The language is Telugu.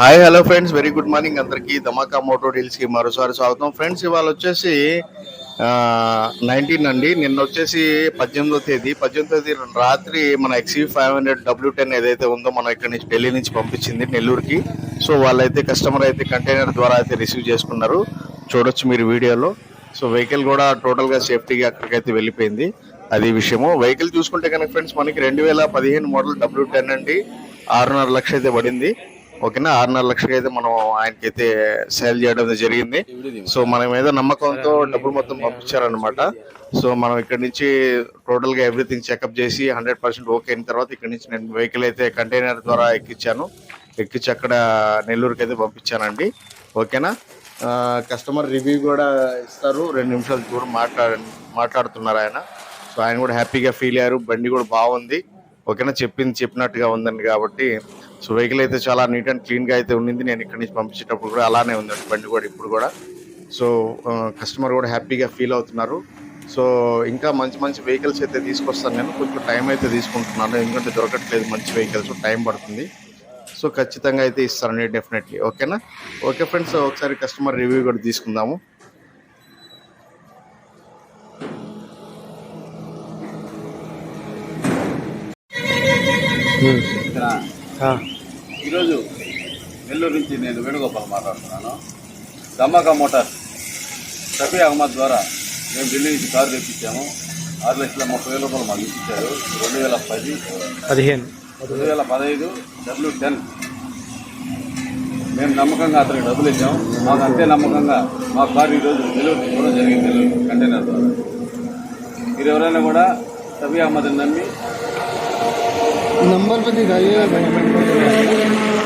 Hi hello friends. Very good morning అందరికీ. ధమాకా మోటో డీల్స్కి మరోసారి స్వాగతం. ఫ్రెండ్స్ ఇవాళ వచ్చేసి నైన్టీన్ అండి. నిన్న వచ్చేసి పద్దెనిమిదో తేదీ. పద్దెనిమిదో తేదీ రాత్రి మన XC five hundred W ten ఏదైతే ఉందో మనం ఇక్కడ నుంచి ఢిల్లీ నుంచి పంపించింది నెల్లూరుకి. సో వాళ్ళైతే కస్టమర్ అయితే కంటైనర్ ద్వారా అయితే రిసీవ్ చేసుకున్నారు. చూడొచ్చు మీరు వీడియోలో. సో వెహికల్ కూడా టోటల్గా సేఫ్టీగా అక్కడికైతే వెళ్ళిపోయింది. అది విషయము. వెహికల్ చూసుకుంటే కనుక ఫ్రెండ్స్ మనకి రెండు వేల పదిహేను మోడల్ డబ్ల్యూ టెన్ అండి. ఆరున్నర లక్ష అయితే పడింది. ఓకేనా? ఆరున్నర లక్షలకి అయితే మనం ఆయనకైతే సేల్ చేయడం జరిగింది. సో మన మీద నమ్మకంతో డబ్బులు మొత్తం పంపించారనమాట సో మనం ఇక్కడ నుంచి టోటల్గా ఎవ్రీథింగ్ చెకప్ చేసి హండ్రెడ్ పర్సెంట్ ఓకే అయిన తర్వాత ఇక్కడ నుంచి నేను వెహికల్ అయితే కంటైనర్ ద్వారా ఎక్కించాను ఎక్కించి అక్కడ నెల్లూరుకి అయితే పంపించానండి. ఓకేనా? కస్టమర్ రివ్యూ కూడా ఇస్తారు. రెండు నిమిషాల దూరం మాట్లాడ మాట్లాడుతున్నారు ఆయన. సో ఆయన కూడా హ్యాపీగా ఫీల్ అయ్యారు. బండి కూడా బాగుంది. ఓకేనా? చెప్పింది చెప్పినట్టుగా ఉందండి కాబట్టి సో వెహికల్ అయితే చాలా నీట్ అండ్ క్లీన్గా అయితే ఉండింది. నేను ఇక్కడ నుంచి పంపించేటప్పుడు కూడా అలానే ఉందండి బండి కూడా ఇప్పుడు కూడా. సో కస్టమర్ కూడా హ్యాపీగా ఫీల్ అవుతున్నారు. సో ఇంకా మంచి మంచి వెహికల్స్ అయితే తీసుకొస్తాను నేను. కొంచెం టైం అయితే తీసుకుంటున్నాను. ఎందుకంటే దొరకట్లేదు మంచి వెహికల్స్. టైం పడుతుంది. సో ఖచ్చితంగా అయితే ఇస్తానండి డెఫినెట్లీ ఓకేనా? ఓకే ఫ్రెండ్స్ ఒకసారి కస్టమర్ రివ్యూ కూడా తీసుకుందాము. Hmm. ఈరోజు నెల్లూరు నుంచి నేను వేణుగోపాల్ మాట్లాడుతున్నాను. ధమాకా మోటార్స్ షఫీ అహ్మద్ ద్వారా మేము ఢిల్లీ నుంచి కారు తెప్పించాము. ఆరు లక్షల ముప్పై వేల రూపాయలు మాకు ఇప్పించారు. రెండు వేల పది పదిహేను. రెండు వేల పదహైదు డబ్ల్యూ టెన్. మేము నమ్మకంగా అతనికి డబ్బులు ఇచ్చాం. మాకు అంతే నమ్మకంగా మా కారు ఈరోజు డెలివరీ కూడా జరిగింది కంటైనర్ ద్వారా. మీరు ఎవరైనా కూడా షఫీ అహ్మద్ని నమ్మి नंबर पे दिखाइएगा भाई।